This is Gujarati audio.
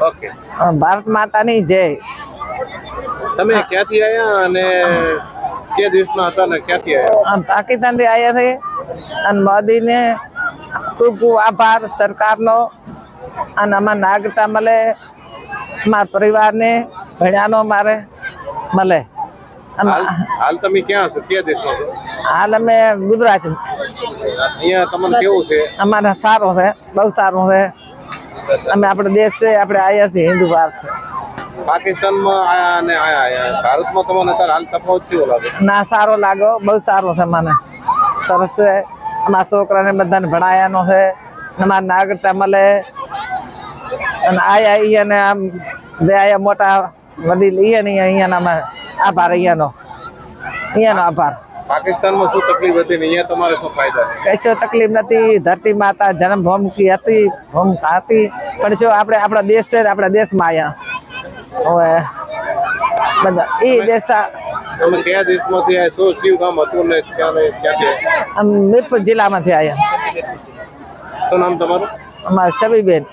ઓકે. ભારત માતાની જય. તમે ક્યાંથી આવ્યા અને કે દેશમાં હતા ને ક્યાંથી આવ્યા આમ પાકિસ્તાનથી આવ્યા છે. અને મોદીને ખૂબ ખૂબ આભાર સરકારનો. અને અમારે નાગરિકતા મળે. મારા પરિવારને ભણ્યાનો મારે મળે. હાલ હાલ તમે ક્યાં છો? કયા દેશમાં છો? હાલ અમે ગુજરાત. અહીંયા તમને કેવું છે? અમારે સારો છે. બહુ સારું છે. અમે આપણો દેશ છે આપણે આયા છીએ હિન્દુ ભારત છે. પાકિસ્તાનમાં આયા અને ભારતમાં તમને અત્યારે હાલ તફાવત કેવો લાગે? ના સારો લાગો બહુ સારો છે મને. સરસ છે. અમારા છોકરાને બધાને ભણાયાનો છે અમારે નાગરિકતા મળે. અને આયા અહીંયાને આમ જે આયા મોટા વડીલ અહીંયા ને અહીંયાના આભાર અહીંયાનો. અહીંયાનો આભાર. પાકિસ્તાનમાં શું તકલીફ હતી ને અહીંયા તમારે શું ફાયદા? કશો તકલીફ નથી. ધરતી માતા જન્મ ભૂમિ હતી ભૂમિ હતી. પણ શું આપણે આપણા દેશ છે આપણા દેશમાં આવ્યા હવે બધા એ દેશ તમે કયા દેશમાંથી આવ્યા શું કયું કામ હતું ને ક્યાં આમ મીરપુર જિલ્લામાંથી આવ્યા શું નામ તમારું? અમારે સબીબેન.